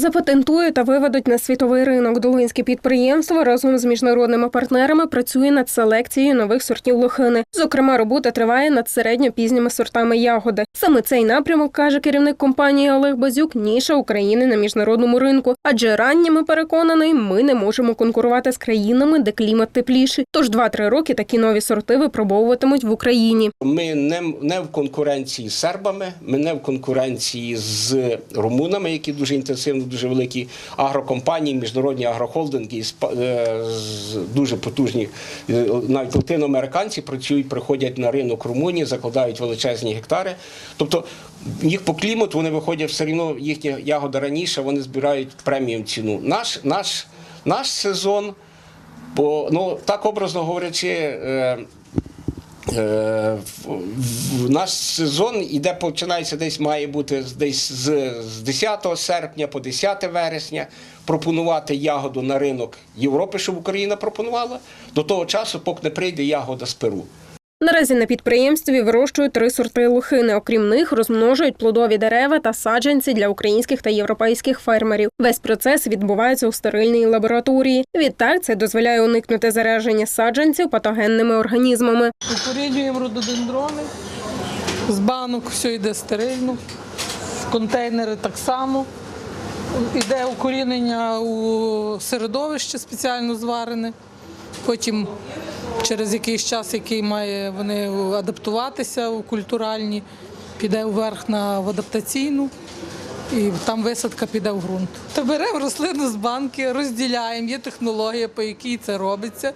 Запатентують та виведуть на світовий ринок. Долинське підприємство разом з міжнародними партнерами працює над селекцією нових сортів лохини. Зокрема, робота триває над середньо-пізніми сортами ягоди. Саме цей напрямок каже керівник компанії Олег Базюк, ніша України на міжнародному ринку. Адже ранніми переконаний, ми не можемо конкурувати з країнами, де клімат тепліший. Тож 2-3 роки такі нові сорти випробовуватимуть в Україні. Ми не, не в конкуренції з сербами, ми не в конкуренції з румунами, які дуже інтенсивно, дуже великі агрокомпанії, міжнародні агрохолдинги, е, дуже потужні. е, Навіть латиноамериканці працюють, приходять на ринок Румунії, закладають величезні гектари. Тобто їх по клімату вони виходять все одно, їхня ягода раніше, вони збирають преміум ціну. Наш, наш, наш сезон, бо ну так образно говорячи. Е, в- Наш сезон іде, починається десь має бути десь з 10 серпня по 10 вересня. Пропонувати ягоду на ринок Європи, щоб Україна пропонувала до того часу, поки не прийде ягода з Перу. Наразі на підприємстві вирощують три сорти лохини. Окрім них, розмножують плодові дерева та саджанці для українських та європейських фермерів. Весь процес відбувається у стерильній лабораторії. Відтак це дозволяє уникнути зараження саджанців патогенними організмами. Укорінюємо рододендрони. З банок все йде стерильно. Контейнери так само. Іде укорінення у середовище спеціально зварене. Потім через якийсь час, який має вони адаптуватися у культуральні, піде вверх на в адаптаційну. І там висадка піде в ґрунт. То беремо рослину з банки, розділяємо. Є технологія, по якій це робиться,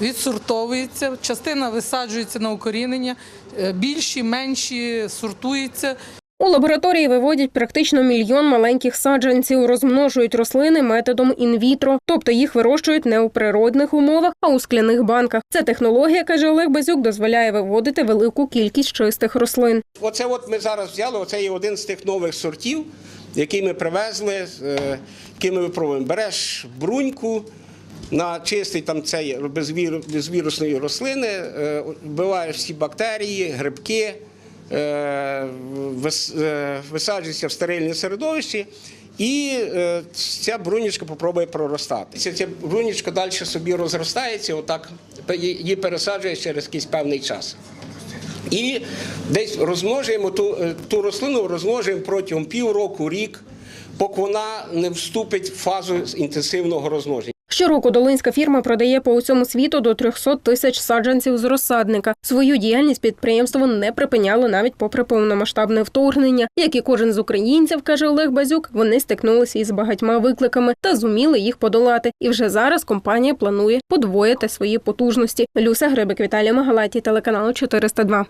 відсортовується. Частина висаджується на укорінення, е, більші, менші сортуються. У лабораторії виводять практично мільйон маленьких саджанців, розмножують рослини методом інвітро, тобто їх вирощують не у природних умовах, а у скляних банках. Ця технологія, каже Олег Базюк, дозволяє виводити велику кількість чистих рослин. Оце от ми зараз взяли, оце є один з тих нових сортів, який ми привезли, е, який ми випробуємо. Береш бруньку на чистий там цей безвірусної рослини, е, вбиваєш всі бактерії, грибки, е, е, висаджуєшся в стерильне середовище. І е, ця брунічка попробує проростати. Ця, ця далі собі розростається, отак її пересаджуєш через якийсь певний час. І десь розмножуємо ту, ту рослину, розмножуємо протягом півроку, рік, поки вона не вступить в фазу інтенсивного розмноження. Щороку долинська фірма продає по усьому світу до 300 тисяч саджанців з розсадника. Свою діяльність підприємство не припиняло навіть попри повномасштабне вторгнення. Як і кожен з українців, каже Олег Базюк, вони стикнулися із багатьма викликами та зуміли їх подолати. І вже зараз компанія планує подвоїти свої потужності. Люся Грибик, Віталія Магалаті, телеканал 402.